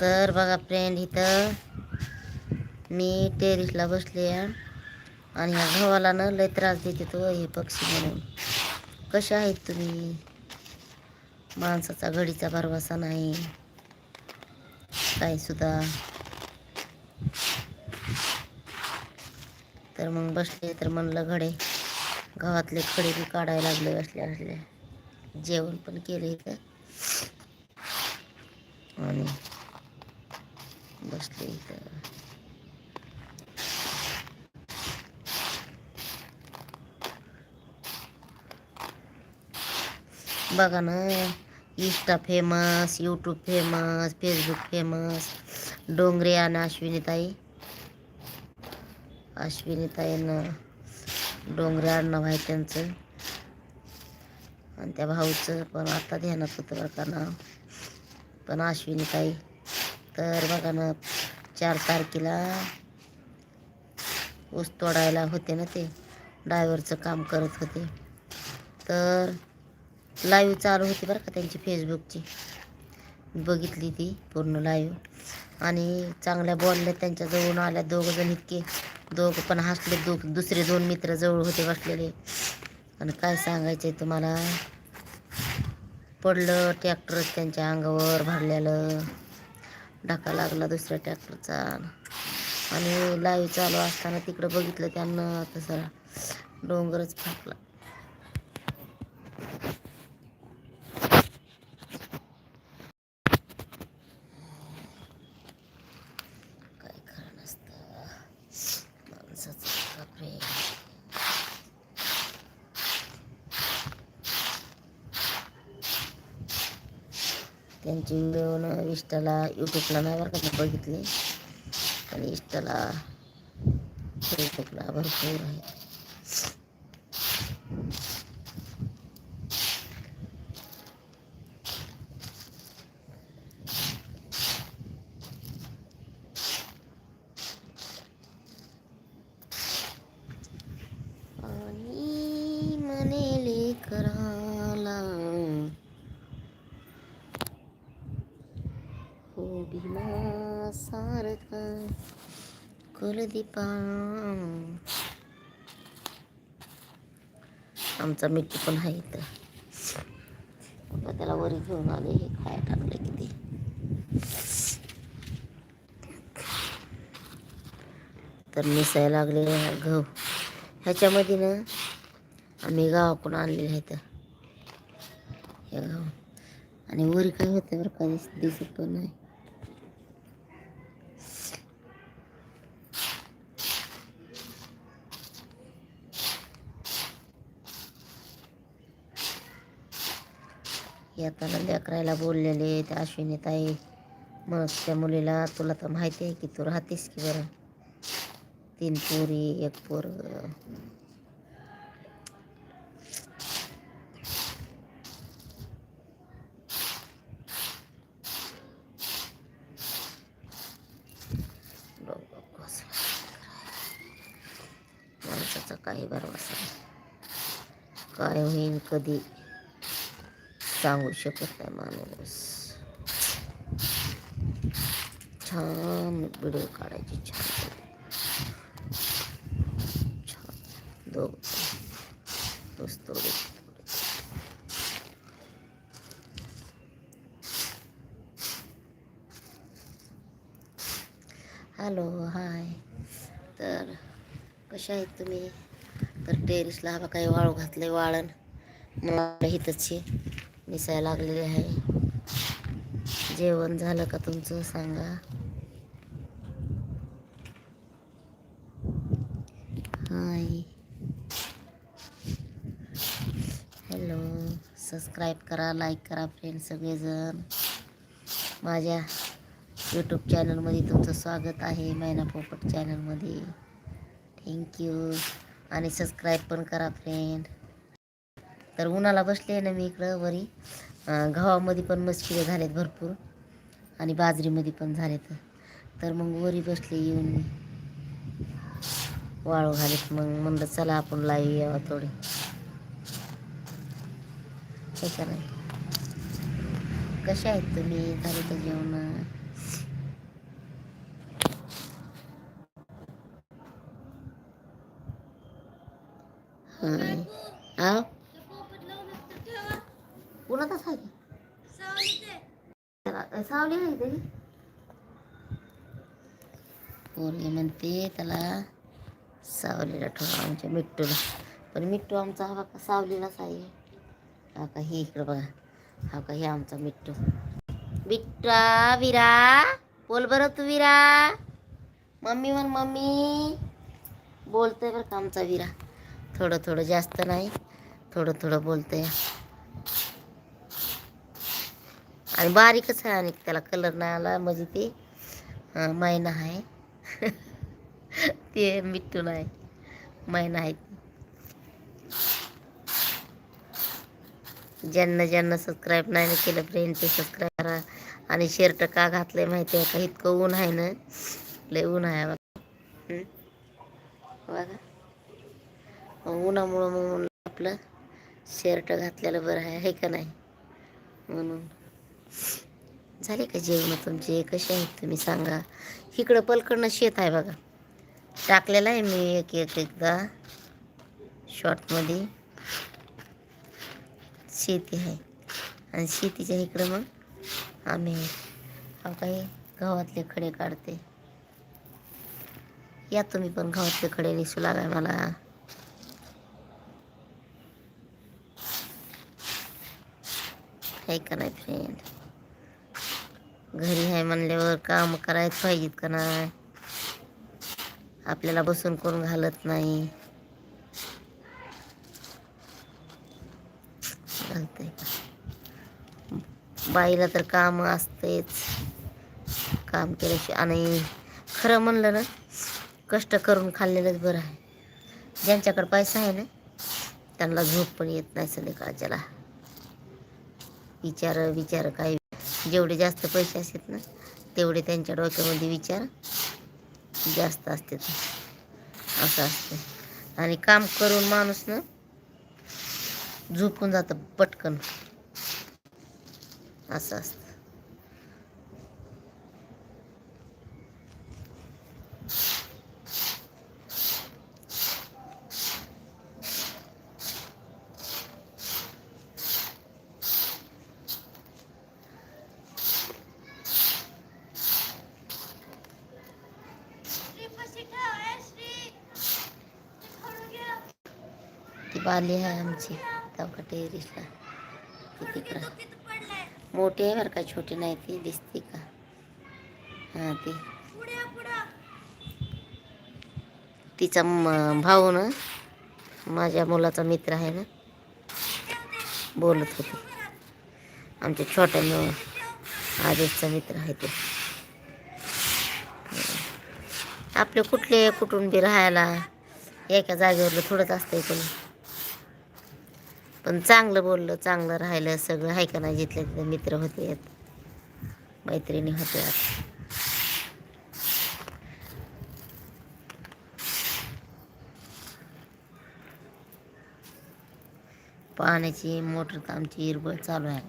तर बघा फ्रेंड इथं मी टेरिसला बसले आहे. आणि ह्या गव्हाला ना लय त्रास देते तो हे पक्षी म्हणून. कसे आहेत तुम्ही? माणसाचा घडीचा भरवासा नाही. काय सुद्धा. तर मग बसले तर म्हणलं घडे. गव्हातले खडे बी काढायला लागले बसल्या बसल्या. जेवण पण केले इथं. आणि बसते इथं. बघा ना insta famous YouTube famous Facebook famous Dongre आणि अश्विनीताई. अश्विनीताईनं डोंगरे आणणं आहे त्यांचं. आणि त्या भाऊचं पण आता ध्यानात होतं बरं का ना. पण अश्विनीताई. तर बघा ना चार तारखेला ऊस तोडायला होते ना ते ड्रायव्हरचं काम करत होते. तर लाईव्ह चालू होती बरं का त्यांची फेसबुकची बघितली ती पूर्ण लाईव्ह आणि चांगल्या बोलल्या त्यांच्या जवळून आल्या दोघं जण इतके. दोघं पण हसले दो दुसरे दोन मित्र जवळ होते बसलेले. आणि काय सांगायचं आहे तुम्हाला? पडलं ट्रॅक्टर त्यांच्या अंगावर भरलेलं. ढाका लागला दुसऱ्या ट्रॅक्टरचा. आणि लाईव्ह चालू असताना तिकडं बघितलं त्यांना तसा डोंगरच फाकला काय खरं नसतं माणसाचं बापरे त्यांची व्हिडिओ ना इंस्टाला यूट्यूबला नाही बरं का मी बघितली. पण इंस्टाला फेसबुकला भरपूर आहे. कुलदीपा आमचा मिट्टू पण आहे इथं. आता त्याला वरी घेऊन आले हे खाया टाकले किती. तर मिसायला लागलेले गहू. ह्याच्यामध्ये ना आम्ही गावाकडून आणलेले आहेत हे गहू. आणि वरी काय होतं बरं का दिसत पण नाही. येताना लेकरायला बोललेले त्या अश्विनी ताई. मग त्या मुलीला तुला तर माहिती आहे की तू राहतेस की बरं? तीन पोरी एक पोर. माणसाचा काही भरवसा काय होईल कधी? सांगू शकत नाही माणूस. छान व्हिडिओ काढायची छान छान. दोघ. दोस्त हॅलो हाय. तर कशा आहेत तुम्ही? तर टेरिसला हवा काही वाळू घातले वाळण. मला हितच दिसायला लागलेले आहे. जेवण झालं का तुमचं सांगा. हाय. हॅलो सबस्क्राईब करा लाईक करा फ्रेंड सगळेजण. माझ्या यूट्यूब चॅनलमध्ये तुमचं स्वागत आहे मैना पोपट चॅनलमध्ये. थँक्यू आणि सबस्क्राईब पण करा फ्रेंड तर उन्हाला बसले ना मी इकडं वरी. गव्हामध्ये पण मस्किरे झालेत भरपूर आणि बाजरीमध्ये पण झालेत. तर मग वरी बसले येऊन. मी वाळू घालेत. मग म्हणलं चला आपण लाईव्ह यावा थोडी. हो नाही? कसे आहेत तुम्ही? झाले तर जेवण? हां सावली माहिती तरी म्हणते त्याला सावलीला ठेवा आमच्या मिट्टूला. पण मिट्टू आमचा हा का सावलीलाच आहे. हा का हे इकडं बघा. हा का हे आमचा मिट्टू. बिट्टा विरा. बोल बरं तू विरा. मम्मी म्हण मम्मी. बोलतोय बरं का आमचा विरा. थोडं थोडं जास्त नाही. थोडं थोडं बोलतोय. आणि बारीकच आहे आणि त्याला कलर नाही आला म्हणजे ते मैना आहे. ते मिट्टू नाही मैना आहे. ज्यांना ज्यांना सबस्क्राईब नाही ना केलं फ्रेंड ते सबस्क्राईब करा. आणि शर्ट का घातलंय माहिती आहे का? इतकं ऊन आहे ना. लय ऊन आहे बघा. बघा. उन्हामुळं मग आपलं शर्ट घातलेलं बरं आहे का नाही? म्हणून. झाले का जेवण तुमचे? कसे आहेत तुम्ही सांगा. इकडं पलकडनं शेत आहे बघा. टाकलेलं आहे मी एक एक एकदा. शॉर्टमध्ये शेती आहे. आणि शेतीच्या इकडं मग आम्ही काही गव्हातले खडे काढते. या तुम्ही पण गव्हातले खडे निसू लागाय मला. आहे का नाही फ्रेंड घरी आहे म्हणल्यावर काम करायच पाहिजेत का नाही? आपल्याला बसून कोण घालत नाही. का? बाईला तर काम असतेच. काम केल्याशिवाय आणि खरं म्हणलं ना कष्ट करून खाल्लेलंच बरं आहे. ज्यांच्याकडे पैसा आहे ना त्यांना झोप पण येत नाही संध्याकाळच्याला. विचार विचार काय जेवढे जास्त पैसे असतात ना तेवढे त्यांच्या डोक्यामध्ये विचार जास्त असतात. असं असतं. आणि काम करून माणूस ना झोपून जातं पटकन. असं असतं ती बाली आहे आमची तेव्हा टेरिसला ती तिकडं मोठी आहे बरं का छोटी नाही ती दिसते का? हां ती. तिचा म- भाऊ ना माझ्या मुलाचा मित्र आहे ना बोलत होते. आमच्या छोट्या मुलं आदेशचा मित्र आहे ते. आपले कुठले कुटुंबी राहायला एका जागेवर थोडंच असतंय कोणी. पण चांगलं बोललं चांगलं राहिलं सगळं आहे का नाही जिथले तिथे मित्र होते. मैत्रिणी होत्या. पाण्याची मोटर तर आमची इरबळ चालू आहे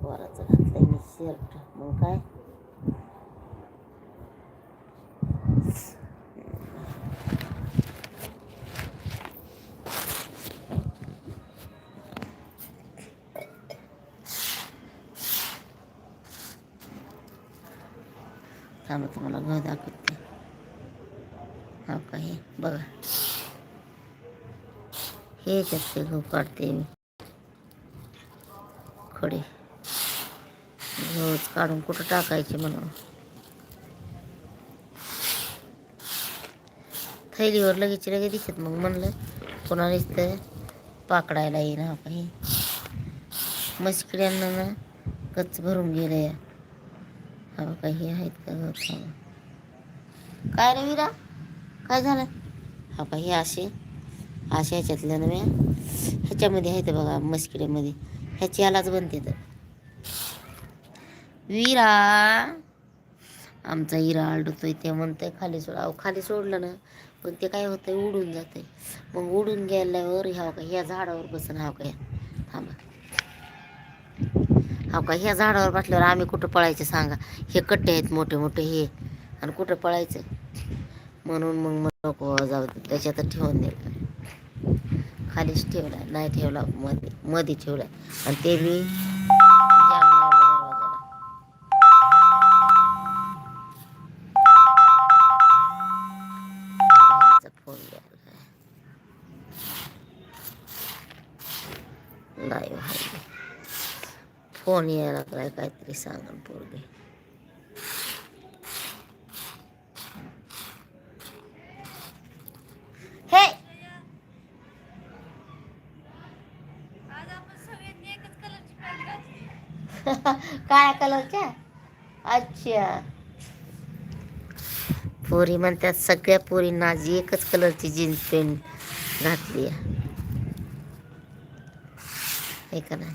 पोराचं घातलंय मी शर्ट मग काय थांबा तुम्हाला गहू दाखवते हा का हे? बघा. हे याच्यात ते गहू काढते मी. खडे. गहूच काढून कुठं टाकायचे म्हणून? थैलीवर लगेच लगेच दिसत मग म्हणलं पुन्हा दिसतं पाकडायला येईन हा? काही मस्किड्यांना ना कच भरून गेलं या. हा बघा हे आहेत का काय रे विरा? काय झालं? हा का हे असे असे ह्याच्यातल्या ना ह्याच्यामध्ये आहेत बघा मस्किड्यामध्ये ह्याची यालाच बनते तर. विरा! आमचा इरा आलडतोय ते म्हणतंय खाली सोड. अहो खाली सोडलं ना पण ते काय होतंय उडून जातंय. मग उडून गेल्यावर ह्या का ह्या झाडावर बसून हाव काय थांबा. अहो का ह्या झाडावर बसल्यावर आम्ही कुठं पळायचं सांगा? हे कट्टे आहेत मोठे मोठे हे. आणि कुठं पळायचं? म्हणून मग मग नको जाऊ त्याच्यात ठेवून दिलं. खालीच ठेवला नाही ठेवला मध्ये मध्ये ठेवला. आणि ते मी फोन यायला लागलाय काहीतरी सांगा पोरगे हे काळ्या कलरच्या अच्छा पोरी म्हणतात सगळ्या पोरींना आज एकच कलरची जीन्स पॅन्ट घातली आहे हे का नाही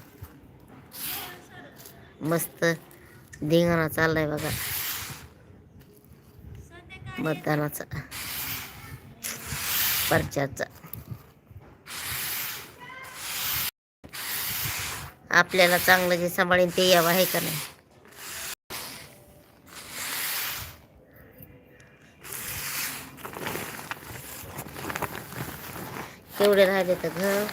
मस्त धिंगाणा चाललाय बघा. मतदानाचा. प्रचारचा आपल्याला चांगलं जे सांभाळीन ते यावं आहे का नाही? केवढे राहिले तर घर?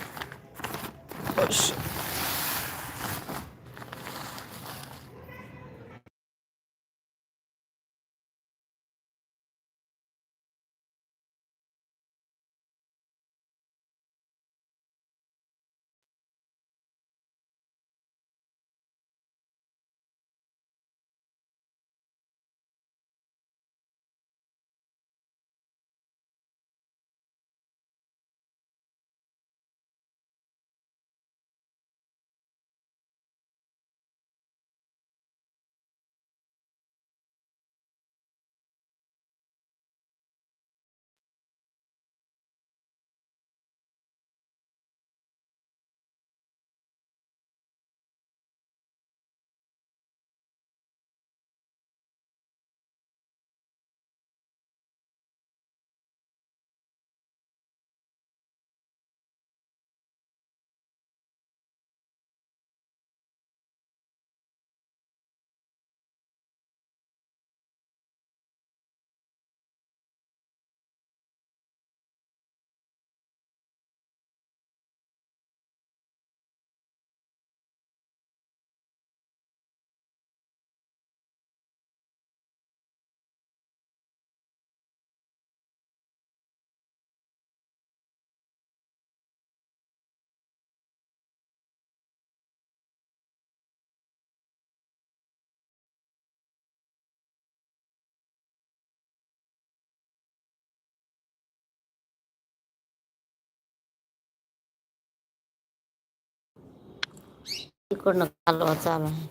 तिकडनं कालवा चालू आहे.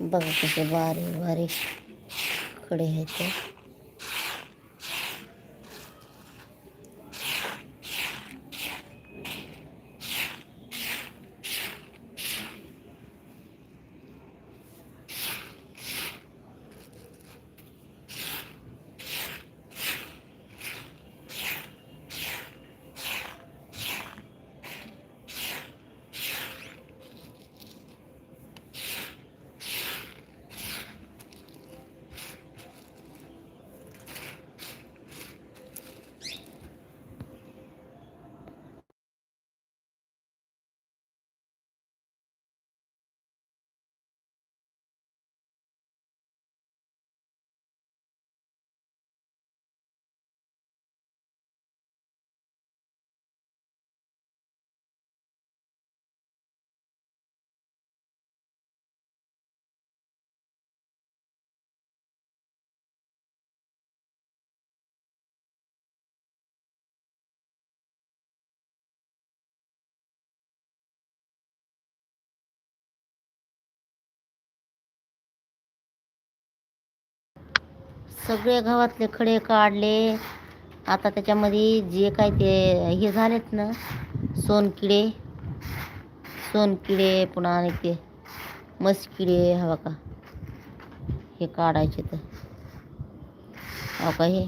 बघा कडे आहेत सगळे गावातले खडे काढले. आता त्याच्यामध्ये जे काय ते हे झालेत ना सोनकिडे सोनकिडे पुन्हा आणि ते मस्किडे हवा का हे काढायचे तर. अहो का हे.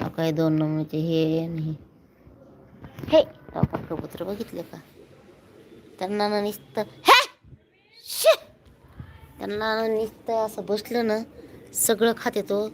अहो काय दोन नंबरचे हे नाही हे. अका का कबूतर बघितले का? त्यांना ना नुसतं हे! त्यांना ना नुसतं असं बसलं ना सगळं खाते तो